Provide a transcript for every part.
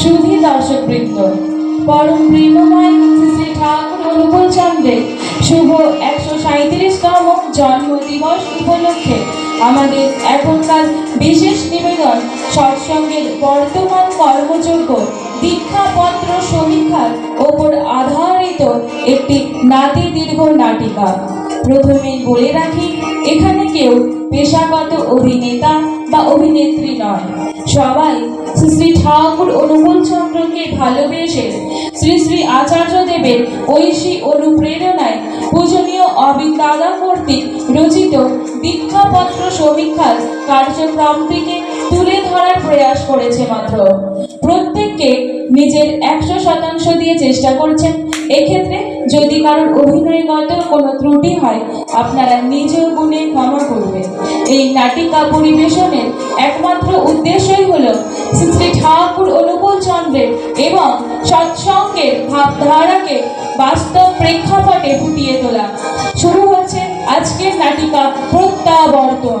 সুধী দর্শক বৃন্দ, পরম প্রেমময় শ্রী ঠাকুর অনুকূল চন্দ্রের শুভ একশো সাঁত্রিশতম জন্মদিবস উপলক্ষে আমাদের এখনকার বিশেষ নিবেদন, সৎসঙ্গের বর্তমান কর্মযোগ্য দীক্ষাপত্র সমীক্ষার ওপর আধারিত একটি নাতি দীর্ঘ নাটিকা। প্রথমেই বলে রাখি, এখানে কেউ পেশাগত অভিনেতা বা অভিনেত্রী নয়। সবাই শ্রী শ্রী ঠাকুর অনুকূল চন্দ্রকে ভালোবেসে শ্রী শ্রী আচার্য দেবের ঐশী অনুপ্রেরণায় পূজনীয় অবিন দাদা কর্তৃক রচিত দীক্ষাপত্র সমীক্ষার কার্যক্রমটিকে তুলে ধরার প্রয়াস করেছে মাত্র। প্রত্যেককে নিজের একশো শতাংশ দিয়ে চেষ্টা করছেন। এক্ষেত্রে যদি কারোর অভিনয়গত কোনো ত্রুটি হয়, আপনারা নিজ গুণে ক্ষমা করবেন। এই নাটিকা পরিবেশনের একমাত্র উদ্দেশ্যই হল শ্রী ঠাকুর অনুকূল চন্দ্রের এবং সৎসঙ্গের ভাবধারাকে বাস্তব প্রেক্ষাপটে ফুটিয়ে তোলা। শুরু হচ্ছে আজকের নাটিকা প্রত্যাবর্তন।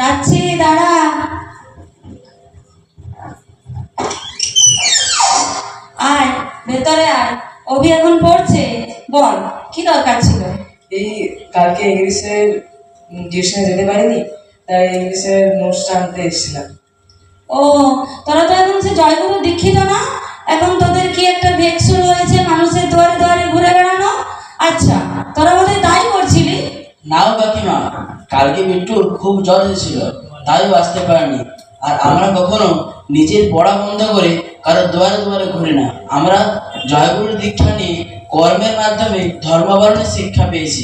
যাচ্ছি দাঁড়া। আয় ভেতরে আয়। অভি এখন পড়ছে। বল কি দরকার ছিল? এই কালকে ইংলিশের টিউশনে যেতে পারিনি তাই ইংলিশের নোটসটা আনতে এসেছিলাম। ও তোরা তো এখন সে জয়গুরু দীক্ষিত না? এখন তোদের কি একটা ভেগ শুরু হয়েছে মানুষের দুয়ারে দুয়ারে ঘুরে বেড়ানো? আচ্ছা তোরা বোধহয় তাই করছিলি? নাও কাকিমা কালকে বিট্টুর খুব জ্বর এসেছিল, তাইও আসতে পারেনি। আর আমরা কখনো নিজের পড়া বন্ধ করে কারও দুয়ারে দুয়ারে ঘুরি না। আমরা জয়গুরু দীক্ষা নিয়ে কর্মের মাধ্যমে ধর্মাবরণের শিক্ষা পেয়েছি।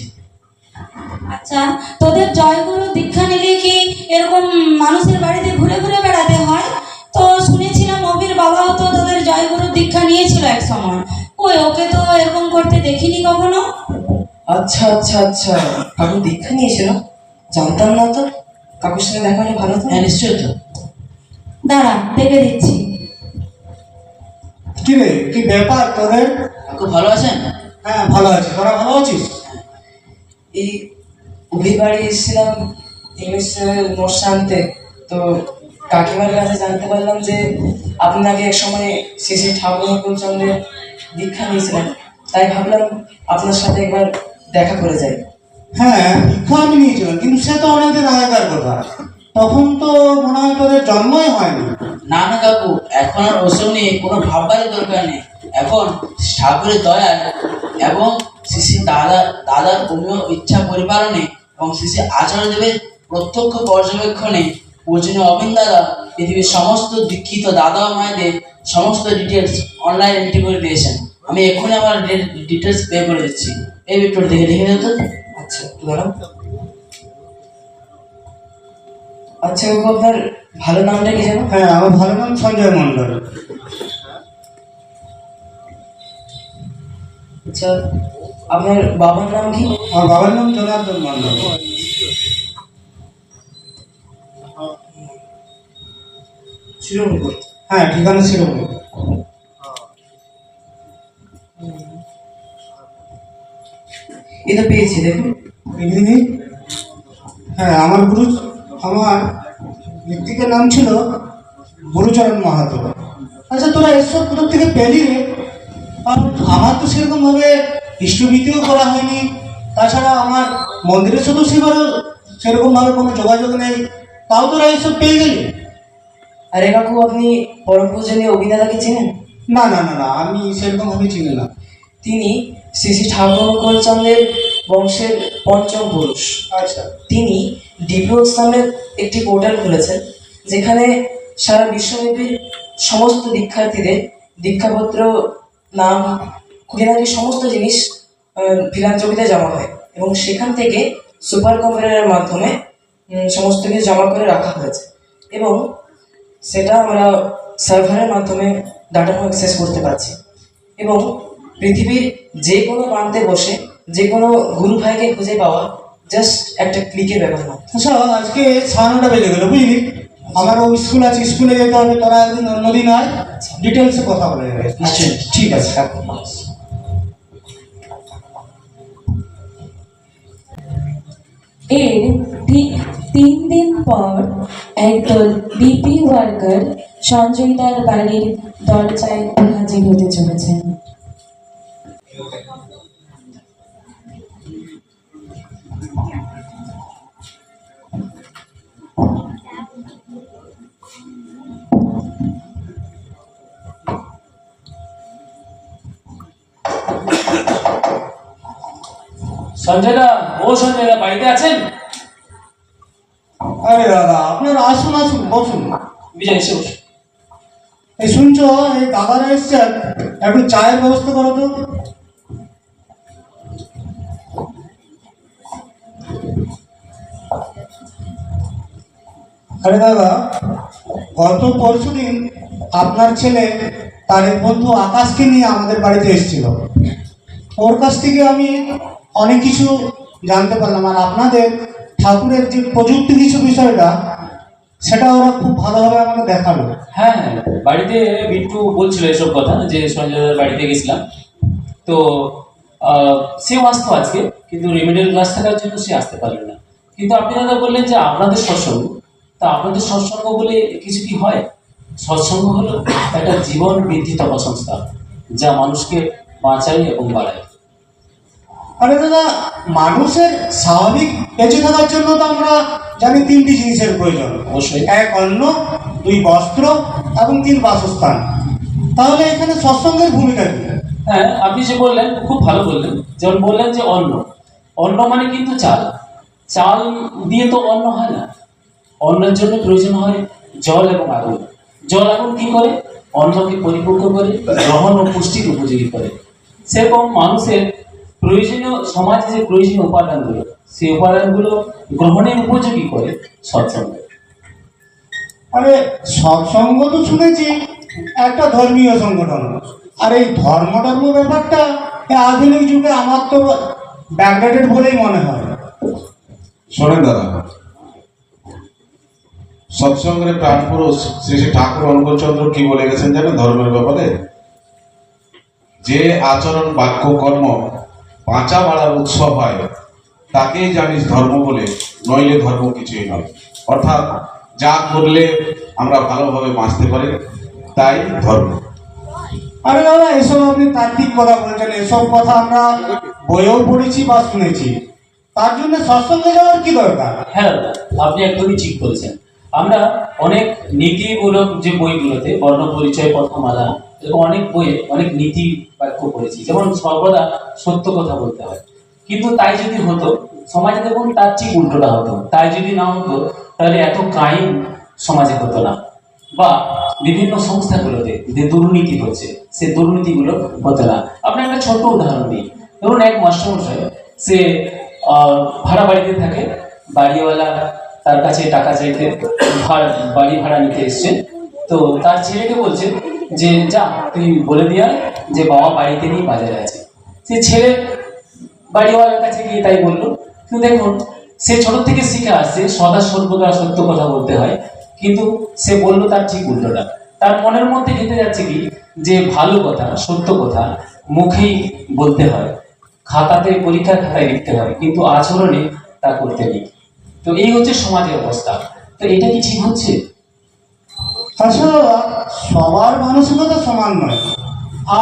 আচ্ছা তোদের জয়গুরু দীক্ষা নিলে কি এরকম মানুষের বাড়িতে ঘুরে ঘুরে বেড়াতে হয়? তো শুনেছিলাম অবির বাবাও তো তোদের জয়গুরু দীক্ষা নিয়েছিল এক সময় ওই ওকে তো এরকম করতে দেখিনি কখনো? আচ্ছা আচ্ছা আচ্ছা। কাকু দীক্ষা নিয়েছিল জানতাম না তো। কাকুর সঙ্গে দেখা হলে ভালো তো হ্যাঁ নিশ্চয় তো। দাঁড়া দেখে দিচ্ছি। কি রে কি ব্যাপার তোদের? কাকু ভালো আছেন? হ্যাঁ ভালো আছি। তোরা ভালো আছিস? এই অভির বাড়ি এসেছিলাম ইংলিশের নোটস আনতে। তো কাকিমার কাছে জানতে পারলাম যে আপনাকে এক সময় শ্রী শ্রী ঠাকুর চন্দ্রের দীক্ষা নিয়েছিলেন। তাই ভাবলাম আপনার সাথে একবার দেখা করে যাই হ্যাঁ আমি নিয়েছিলাম কিন্তু সে তো অনেকদিন আগেকার কথা তখন তো মনে হয় তোদের জন্মই হয়নি। না না কাকু, এখন আর ওসব নিয়ে কোনো ভাববারই দরকার নেই। এখন ঠাকুরের দয়ায় এবং শ্রী শ্রী দাদা, দাদার পূর্ণ ইচ্ছা পরিপালনে এবং শ্রী আচরণ আচার্যদেবের প্রত্যক্ষ পর্যবেক্ষণে পূজনীয় অবিন দাদা, পৃথিবীর সমস্ত দীক্ষিত দাদা ও মায়েদের সমস্ত ডিটেলস অনলাইন এন্ট্রি করে দিয়েছেন। আমি এখনই আমার ডিটেলস পে করে দিচ্ছি। এই বিট্টুর দেখে দেখে দিত আচ্ছা একটু দাঁড়ান আচ্ছা কাকু আপনার ভালো নামটা কি জানো হ্যাঁ আমার ভালো নাম সঞ্জয় মণ্ডল। আচ্ছা আপনার বাবার নাম কি? আমার বাবার নাম জনার্দন মণ্ডল। শিরোমণিপুর হ্যাঁ ঠিকানা ছিল এটা পেয়েছি দেখুন। হ্যাঁ আমার গুরু আমার ব্যক্তিকের নাম ছিল গুরুচরণ মাহাতো। আচ্ছা তোরা এসব কোথার থেকে পেলি রে? আর আমার তো সেরকমভাবে ইষ্টভীতিও করা হয়নি। তাছাড়া আমার মন্দিরের সাথেও সেবারও সেরকমভাবে কোনো যোগাযোগ নেই। তাও তোরা এসব পেয়ে গেলি? আরে কাকু আপনি পরম পূজনীয় অভিনেতাকে চেনেন? না না না না আমি সেরকমভাবে চিনি না। তিনি শ্রী শ্রী ঠাকুর চন্দ্রের বংশের পঞ্চম পুরুষ। আচ্ছা। তিনি ডিপ্লোস নামের একটি পোর্টাল খুলেছেন যেখানে সারা বিশ্বব্যাপী সমস্ত দীক্ষার্থীদের দীক্ষাপত্র নাম খুঁটিনাটি সমস্ত জিনিস ফিলান্থ্রপিতে জমা হয় এবং সেখান থেকে সুপার কম্পিউটারের মাধ্যমে সমস্ত কিছু জমা করে রাখা হয়েছে এবং সেটা আমরা সার্ভারের মাধ্যমে ডাটা অ্যাক্সেস করতে পারছি। এবং পৃথিবীর যে কোনো প্রান্তে বসে যে কোনো গুরু ভাইকে খুঁজে পাওয়া জাস্ট একটা ক্লিকের ব্যাপার না আচ্ছা আজকে সাড়ে নটা বেজে গেলো বুঝলি? আমারও স্কুল আছে স্কুলে যেতে হবে তোরা একদিন অন্যদিন আয় ডিটেলসে কথা বলে যাবে আচ্ছা ঠিক আছে। রাখো এর ঠিক তিন দিন পর একদল বিপি ওয়ার্কার সঞ্জয় সঞ্জয়দার বাড়ির দরজায় হাজির হতে চলেছেন। সঞ্জয় দা ও সঞ্জয় দা বাড়িতে আছেন? আরে দাদা আপনারা আসুন আসুন বসুন। বিজয় এসে বসুন। এই শুনছো এই দাদারা এসছে একটু চায়ের ব্যবস্থা করো তো। আরে দাদা গত পরশু দিন আপনার ছেলে তার বন্ধু আকাশকে নিয়ে আমাদের বাড়িতে এসেছিল। ওর কাছ থেকে আমি অনেক কিছু জানতে পারলাম। আর আপনাদের ঠাকুরের যে প্রযুক্তি কিছু বিষয়টা সেটা ওরা খুব ভালোভাবে আমাকে দেখাল হ্যাঁ হ্যাঁ। বাড়িতে বিট্টু বলছিল এসব কথা, যে সঞ্জয় দাদার বাড়িতে গেছিলাম। তো সেও আসতো আজকে, কিন্তু রেমিডিয়াল ক্লাস থাকার জন্য সে আসতে পারল না। কিন্তু আপনি দাদা বললেন যে আপনাদের সৎসঙ্গ। তা আপনাদের সৎসঙ্গ বলে কিছু কি হয়? সৎসঙ্গ হলো একটা জীবন বৃদ্ধি তপা সংস্থা যা মানুষকে বাঁচায় এবং বাড়ায়। আরে দাদা মানুষের স্বাভাবিক বেঁচে থাকার জন্য তো আমরা জানি তিনটি জিনিসের প্রয়োজন। অবশ্যই। এক অন্ন দুই বস্ত্র এবং তিন বাসস্থান। তাহলে এখানে সৎসঙ্গের ভূমিকা কি? হ্যাঁ আপনি যে বললেন খুব ভালো বললেন। যেমন বললেন যে অন্ন। অন্ন মানে কিন্তু চাল। চাল দিয়ে তো অন্ন হয় না। অন্নের জন্য প্রয়োজন হয় জল এবং আগুন। জল আগুন কি করে? অন্নকে পরিপক্ক করে গ্রহণ ও পুষ্টির উপযোগী করে। সেরকম মানুষের প্রয়োজনীয় সমাজে যে প্রয়োজনীয় উপাদানগুলো সেই উপাদানগুলো গ্রহণের উপযোগী করে সৎসঙ্গ। আরে সৎসঙ্গ তো শুনেছি একটা ধর্মীয় সংগঠন। আর এই ধর্ম ধর্ম ব্যাপারটা আধুনিক যুগে আমার তো ব্যাকডেটেড বলেই মনে হয়। শোনেন দাদা সৎসঙ্গের প্রাণ পুরুষ শ্রী শ্রী ঠাকুর অনুকূলচন্দ্র কি বলে গেছেন জানেন ধর্মের ব্যাপারে? যে আচরণ বাক্য কর্ম বাঁচা বাড়ার উৎসব হয়। তাকেই জানিস ধর্ম বলে নইলে ধর্ম কিছুই নয়। অর্থাৎ যা করলে আমরা ভালোভাবে বাঁচতে পারি তাই ধর্ম। আরে দাদা এসব আপনি তাত্ত্বিক কথা বলছেন। এসব কথা আমরা বইয়েও পড়েছি বা শুনেছি। তার জন্য সৎসঙ্গে যাওয়ার কি দরকার? হ্যাঁ আপনি একদমই ঠিক বলেছেন। আমরা অনেক নীতিমূলক যে বইগুলোতে বর্ণ পরিচয় পথমালা এরকম অনেক বইয়ে অনেক নীতি বাক্য পড়েছি। যেমন সর্বদা সত্য কথা বলতে হয়। কিন্তু তাই যদি হতো, সমাজে দেখুন তার ঠিক উল্টোটা হতো তাই যদি না হতো, তাহলে এত ক্রাইম সমাজে হতো না। বা বিভিন্ন সংস্থাগুলোতে যে দুর্নীতি হচ্ছে, সে দুর্নীতিগুলো হতো না। আপনি একটা ছোট উদাহরণ দিই। ধরুন এক মাস্টারমশাই, সে ভাড়া বাড়িতে থাকে, বাড়িওয়ালা তার কাছে টাকা চাইতে ভাড়া, বাড়ি ভাড়া নিতে এসছে। তো তার ছেলেকে বলছে যে, যা তুই বলে দিয়া যে বাবা বাড়িতে নিয়ে বাজারে আছে। সে ছেলে বাড়িওয়ালার কাছে গিয়ে তাই বলল কিন্তু দেখুন, সে ছোট থেকে শিখে আসছে, সদা সর্বদা সত্য কথা বলতে হয়, কিন্তু সে বলল তার ঠিক উল্টোটা। তার মনের মধ্যে ঘেঁটে যাচ্ছে কি? যে ভালো কথা, সত্য কথা মুখেই বলতে হয়, খাতাতে, পরীক্ষার খাতায় লিখতে হয়, কিন্তু আচরণে তা করতে নেই। তো এই হচ্ছে সমাজের অবস্থা। তো এটা কি ঠিক হচ্ছে? আসলে সবার মানসিকতা সমান নয়।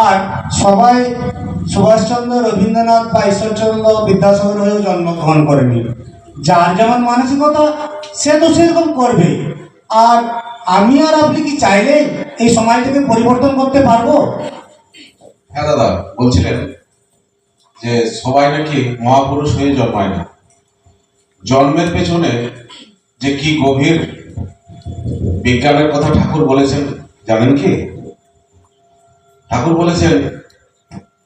আর সবাই সুভাষচন্দ্র, রবীন্দ্রনাথ বা ঈশ্বরচন্দ্র বিদ্যাসাগর হয়েও জন্মগ্রহণ করেনি। যার যেমন মানসিকতা, সে তো সেরকম করবে। আর আমি আর আপনি কি চাইলে এই সমাজটাকে পরিবর্তন করতে পারব? হ্যাঁ দাদা, বলছিলেন যে সবাই নাকি মহাপুরুষ হয়ে জন্মায় না। জন্মের পেছনে যে কি গভীর বিজ্ঞানের কথা ঠাকুর বলেছেন, জানেন কি? ঠাকুর বলেছেন,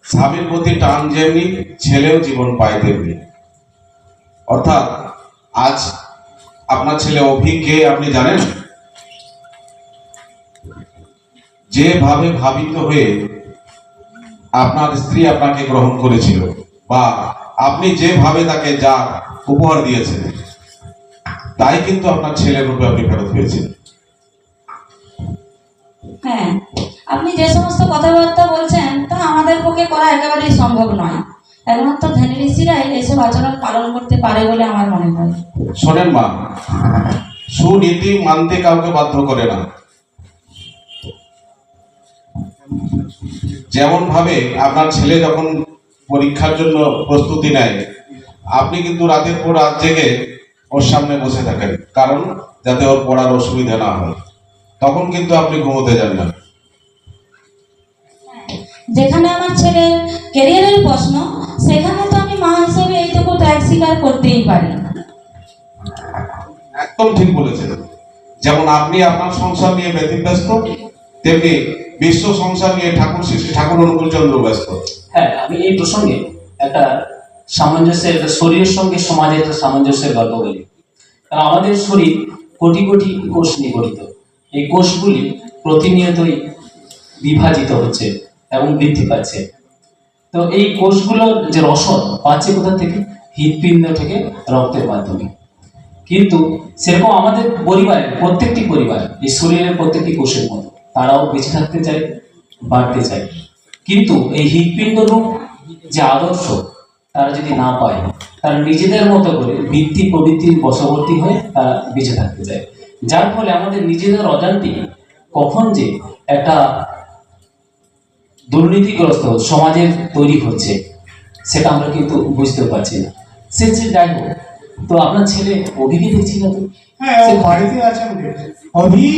স্বামীর প্রতি টান যেমনি, ছেলেও জীবন পায় তেমনি। অর্থাৎ, আজ আপনার ছেলে অভি কে, আপনি জানেন? যেভাবে ভাবিত হয়ে আপনার স্ত্রী আপনাকে গ্রহণ করেছিল, বা আপনি যেভাবে তাকে যা উপহার দিয়েছেন, তাই কিন্তু আপনার ছেলের রূপে আপনি ফেরত পেয়েছেন। হ্যাঁ আপনি যে সমস্ত কথাবার্তা বলছেন, তা আমাদের পক্ষে করা একেবারেই সম্ভব নয়। একমাত্র ধ্যানী ঋষিরাই এসব আচরণ পালন করতে পারে বলে আমার মনে হয়। শোনেন মা, সুনীতি মানতে কাউকে বাধ্য করে না। যেমন ভাবে আপনার ছেলে যখন পরীক্ষার জন্য প্রস্তুতি নেয়, আপনি কিন্তু রাতের পর রাত জেগে ওর সামনে বসে থাকেন, কারণ যাতে ওর পড়ার অসুবিধা না হয়। তখন কিন্তু আপনি ঘুমোতে যান না। যেখানে আমার ছেলের ক্যারিয়ারের প্রশ্ন সেখানে তো আমি মা হিসেবে এইটুকু ত্যাগ স্বীকার করতেই পারি। একদম ঠিক বলেছেন। যেমন আপনি আপনার সংসার নিয়ে ব্যতিব্যস্ত তেমনি বিশ্ব সংসার নিয়ে ঠাকুর শ্রী শ্রী ঠাকুর অনুকূল চন্দ্র ব্যস্ত। হ্যাঁ আমি এই প্রসঙ্গে একটা সামঞ্জস্যের একটা শরীরের সঙ্গে সমাজের একটা সামঞ্জস্যের গল্প বলি। কারণ আমাদের শরীর কোটি কোটি কোষ নিয়ে গঠিত। এই কোষগুলি প্রতিনিয়তই বিভাজিত হচ্ছে এবং বৃদ্ধি পাচ্ছে। তো এই কোষগুলোর যে রসদ পাচ্ছে কোথা থেকে? হৃদপিণ্ড থেকে রক্তের মাধ্যমে। কিন্তু সেরকম আমাদের পরিবারের প্রত্যেকটি পরিবার, এই শরীরের প্রত্যেকটি কোষের মতো, তারাও বেঁচে থাকতে চায়, বাড়তে চায়। কিন্তু এই হৃৎপিণ্ড রূপ যে আদর্শ, তারা যদি না পায়, তারা নিজেদের মতো করে বৃত্তি প্রবৃত্তির বশবর্তী হয়ে তারা বেঁচে থাকতে চায়। যার ফলে আমাদের নিজেদের অজান্তে কখন যে একটা দুর্নীতিগ্রস্ত সমাজের তৈরি হচ্ছে সেটা আমরা কিন্তু বুঝতে পারছি না। সে যে যাই হোক তো আপনার ছেলে অভিকে দেখছি না তো? হ্যাঁ বাড়িতে আছেন অভি?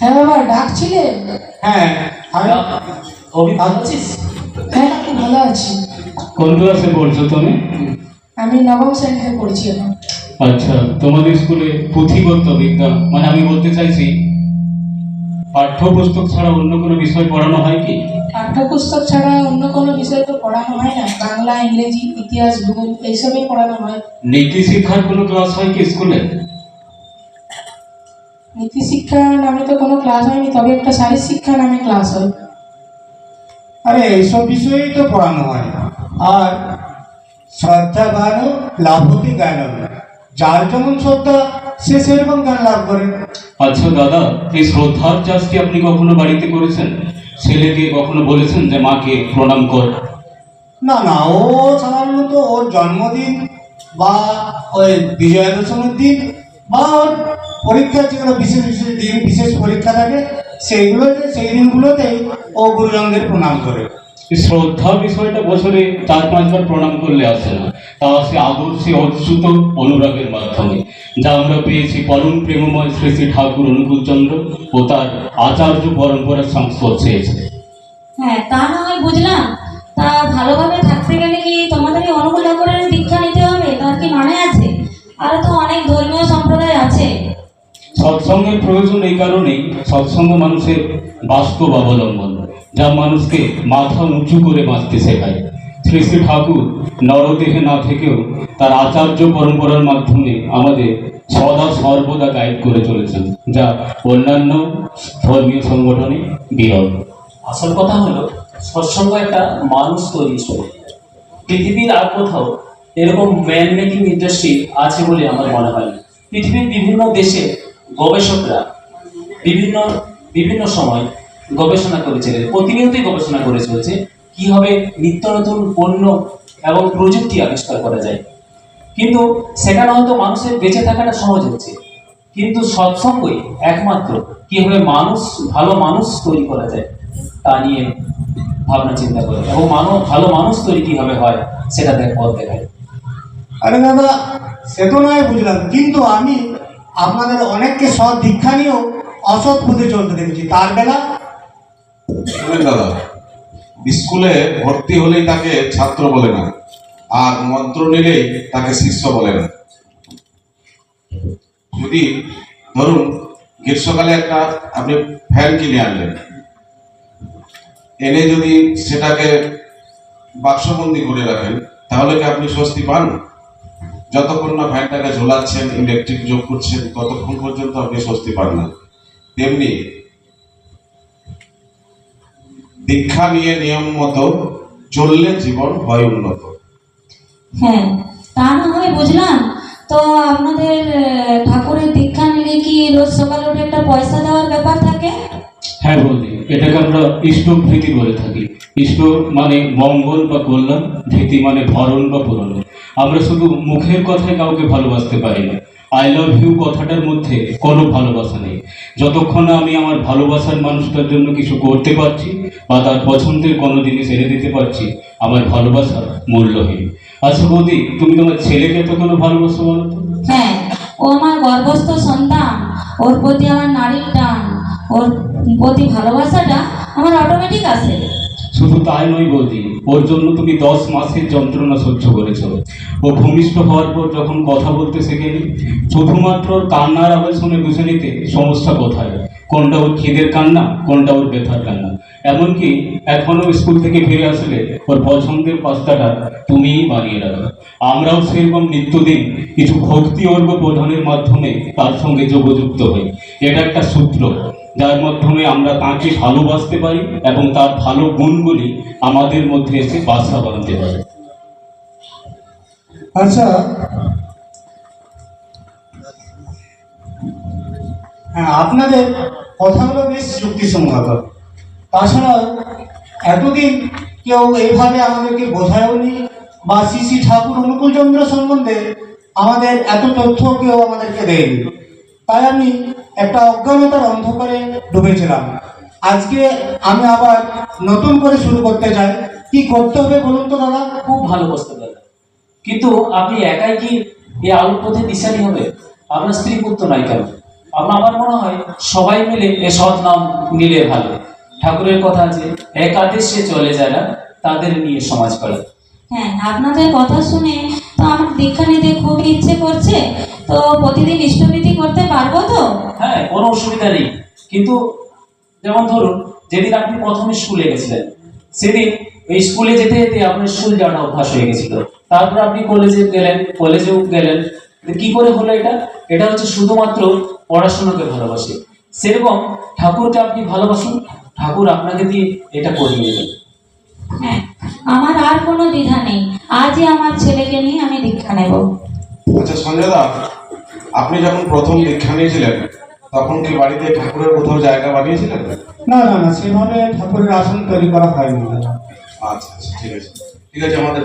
হ্যাঁ বাবা হ্যাঁ। আমি অভি ভালো আছিস? হ্যাঁ আমি ভালো আছি। কোন ক্লাসে পড়ছো তুমি? আমি নবম শ্রেণীতে পড়ছি এখন। আচ্ছা তোমাদের স্কুলে পুঁথিগত বিদ্যা মানে আমি বলতে চাইছি পাঠ্যপুস্তক ছাড়া অন্য কোনো বিষয় পড়ানো হয় কি? পাঠ্যপুস্তক ছাড়া অন্য কোনো বিষয় তো পড়ানো হয় না। বাংলা ইংরেজি ইতিহাস ভূগোল এইসবই পড়ানো হয়। নীতি শিক্ষার কোনো ক্লাস হয় কি স্কুলে? নীতি শিক্ষা নামে তো কোনো ক্লাস হয়নি তবে একটা শারীর শিক্ষা নামে ক্লাস হয়। আরে এইসব বিষয়েই তো পড়ানো হয় আর শ্রদ্ধা জ্ঞান লাভতে জ্ঞান যার যেমন শ্রদ্ধা সে সেরকম জ্ঞান লাভ করে আচ্ছা দাদা এই শ্রদ্ধার চাষ কি আপনি কখনো বাড়িতে করেছেন? ছেলেকে কখনো বলেছেন যে মাকে প্রণাম কর না না ও সাধারণত ওর জন্মদিন বা ওই বিজয়া দশমীর দিন বা ওর পরীক্ষার যেগুলো বিশেষ বিশেষ দিন বিশেষ পরীক্ষা থাকে সেইগুলোতে সেই দিনগুলোতেই ও গুরুজনদের প্রণাম করে। শ্রদ্ধা বিষয়টা বছরে চার পাঁচবার প্রণাম করলে আসে না। তা আসে আদর্শে অচ্যুত অনুরাগের মাধ্যমে যা আমরা পেয়েছি পরম প্রেমময় শ্রী শ্রী ঠাকুর অনুকূলচন্দ্র ও তার আচার্য পরম্পরার সংস্পর্শে এসে। হ্যাঁ তা না হয় বুঝলাম। তা ভালোভাবে থাকতে গেলে কি তোমাদের অনুকূল ঠাকুরের দীক্ষা নিতে হবে? তার কি মানে আছে? আরও তো অনেক ধর্মীয় সম্প্রদায় আছে। সৎসঙ্গের প্রয়োজন এই কারণেই সৎসঙ্গ মানুষের বাস্তব অবলম্বন। যা মানুষকে মাথা উঁচু করে বাঁচতে শেখায়। শ্রী শ্রী ঠাকুর নরদেহে না থেকেও তার আচার্য পরম্পরার মাধ্যমে আমাদের সদা সর্বদা গাইড করে চলেছেন। যা অন্যান্য ধর্মীয় সংগঠনে বিরল। আসল কথা হলো, সৎসঙ্গ একটা মানুষ তৈরি পৃথিবীর আর কোথাও এরকম ম্যান মেকিং ইন্ডাস্ট্রি আছে বলে আমার মনে হয় পৃথিবীর বিভিন্ন দেশে গবেষকরা বিভিন্ন বিভিন্ন সময় গবেষণা করে চলেছে প্রতিনিয়তই গবেষণা করে চলছে কীভাবে নিত্য নতুন পণ্য এবং প্রযুক্তি আবিষ্কার করা যায়। কিন্তু সেখানে হয়তো মানুষের বেঁচে থাকাটা সহজ হচ্ছে। কিন্তু সৎসঙ্গই একমাত্র কীভাবে মানুষ, ভালো মানুষ তৈরি করা যায়, তা নিয়ে ভাবনা চিন্তা করে। এবং মানব ভালো মানুষ তৈরি কীভাবে হয়, সেটা দেখ, পথ দেখায়। আরে দাদা, সে তো নয় বুঝলাম, কিন্তু আমি আপনাদের অনেককে সৎ দীক্ষা নিয়েও অসৎ পথে চলতে দেখেছি। তার বেলা শুনেন দাদা, স্কুলে ভর্তি হলেই তাকে ছাত্র বলে না, আর মন্ত্র নিলেই তাকে শিষ্য বলে না। যদি, ধরুন, গ্রীষ্মকালে একটা আপনি ফ্যান কিনে আনলেন, এনে যদি সেটাকে বাক্সবন্দি করে রাখেন, তাহলে কি আপনি স্বস্তি পান? যতক্ষণ না ফ্যানটাকে ঝোলাচ্ছেন, ইলেকট্রিক যোগ করছেন, ততক্ষণ পর্যন্ত আপনি স্বস্তি পান না। তেমনি দীক্ষা নিয়ে নিয়ম মতো চললে জীবন হয় উন্নত। হ্যাঁ তা না হয় বুঝলাম। তো আপনাদের ঠাকুরের দীক্ষা নিলে কি রোজ সকালে উঠে একটা পয়সা দেওয়ার ব্যাপার থাকে? হ্যাঁ বৌদি এটাকে আমরা ইষ্ট ভীতি বলে থাকি। ইষ্ট মানে মঙ্গল বা কল্যাণ ভীতি মানে ভরণ বা পূরণ আমরা শুধু মুখের কথায় কাউকে ভালোবাসতে পারি না। আই লাভ ইউ কথাটার মধ্যে কোনো ভালোবাসা নেই। যতক্ষণ আমি আমার ভালোবাসার মানুষটার জন্য কিছু করতে পারছি বা তার পছন্দের কোনো জিনিস এনে দিতে পারছি, আমার ভালোবাসা মূল্যহীন। আচ্ছা বৌদি, তুমি তোমার ছেলেকে তো কোনো ভালোবাসো বলো হ্যাঁ ও আমার গর্ভস্থ সন্তান। ওর প্রতি আমার নারীর টান, ওর প্রতি ভালোবাসাটা আমার অটোমেটিক আসে শুধু তাই নয় বৌদি, ওর জন্য তুমি দশ মাসের যন্ত্রণা সহ্য করেছ। ও ভূমিষ্ঠ হওয়ার পর যখন কথা বলতে শেখেনি, শুধুমাত্র কান্নার আওয়াজ শুনে বুঝে নিতে সমস্যা কোথায়? কোনটা ওর খিদের কান্না, কোনটা ওর ব্যথার কান্না? এমনকি এখনও স্কুল থেকে ফিরে আসলে ওর পছন্দের পাস্তাটা তুমিই বানিয়ে রাখো। আমরাও সেরকম নিত্যদিন কিছু ভক্তি অর্ঘ প্রদানের মাধ্যমে তার সঙ্গে যোগযুক্ত হই। এটা একটা সূত্র। যার মাধ্যমে আমরা তাকে ভালোবাসতে পারি এবং তার ভালো গুণগুলি আমাদের মধ্যে এসে বাসা বাঁধতে পারে। আচ্ছা। হ্যাঁ আপনাদের কথাগুলো বেশ যুক্তিসঙ্গত। তাছাড়া এতদিন কেউ এইভাবে আমাদেরকে বোঝায়ওনি বা শ্রী ঠাকুর অনুকূলচন্দ্র সম্বন্ধে আমাদের এত তথ্য কেউ আমাদেরকে দেয়নি। তাই আমি একটা অজ্ঞানতার অন্ধকারে ডুবেছিলাম। আজকে আমি আবার নতুন করে শুরু করতে চাই। কি করতে হবে বলুন তো দাদা? খুব ভালো প্রস্তাব দাদা। কিন্তু আপনি একাই কি এই আলোর পথে দিশারি হবে? আপনার স্ত্রী পুত্র নাই কেন? আপনার আমার মনে হয় সবাই মিলে এ সৎ নাম নিলে ভালো। ঠাকুরের কথা আছে একাদেশে চলে যারা তাদের নিয়ে সমাজ করে। হ্যাঁ আপনাদের কথা শুনে দীক্ষা নিতে খুব ইচ্ছে করছে তো প্রতিদিন ইষ্টবিধি করতে পারব তো? হ্যাঁ কোনো অসুবিধা নেই। কিন্তু যেমন ধরুন যেদিন আপনি প্রথমে স্কুলে গেছিলেন সেদিন এই স্কুলে যেতে যেতে আপনার স্কুল যাওয়াটা অভ্যাস হয়ে গেছিল। তারপর আপনি কলেজে গেলেন কলেজেও গেলেন। কি করে হলো এটা? এটা হচ্ছে শুধুমাত্র পড়াশোনাকে ভালোবাসে। সেরকম ঠাকুরকে আপনি ভালোবাসুন ঠাকুর আপনাকে দিয়ে এটা করিয়ে দেবেন হ্যাঁ আমার আর কোনো দ্বিধা নেই। আজই আমার ছেলেকে নিয়ে আমি দীক্ষা নেব। আচ্ছা সঞ্জয় দা আপনি যখন প্রথম দীক্ষা নিয়েছিলেন তখন কি বাড়িতে ঠাকুরের কোথাও জায়গা বানিয়েছিলেন? না না না সেভাবে ঠাকুরের আসন তৈরি করা হয়নি। আচ্ছা আচ্ছা ঠিক আছে। ঠিক আছে আমাদের।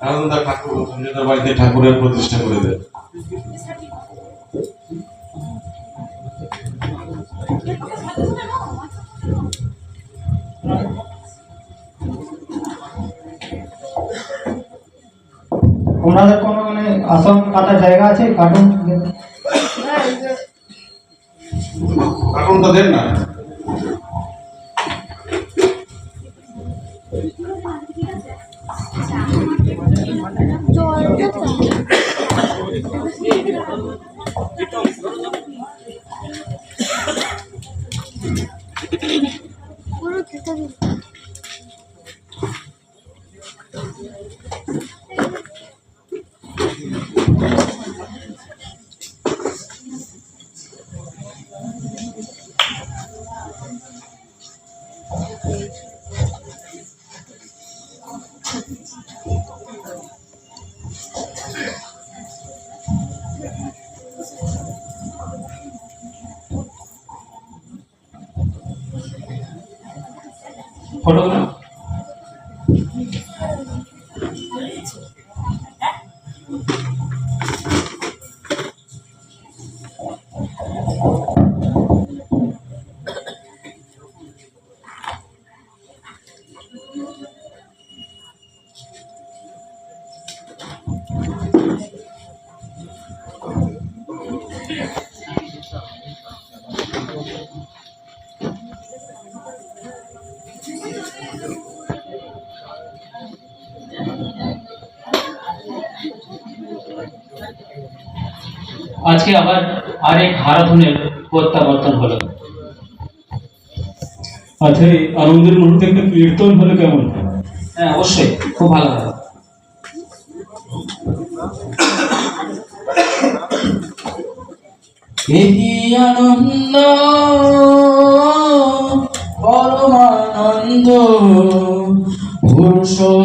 আরাধনা ঠাকুর সঞ্জয়দার বাড়িতে ঠাকুরের প্রতিষ্ঠা করে দেয় ওনাদের কোনো মানে আসন কাটার জায়গা আছে? কার্টুন? কারণটা দেন না। দিয়েছে আজকে আবার আরেক হারাধনের প্রত্যাবর্তন হলো। আচ্ছা এই আনন্দের মুহূর্তে একটা কীর্তন কেমন? হ্যাঁ অবশ্যই খুব ভালো আনন্দ? পরমানন্দ ভূষণ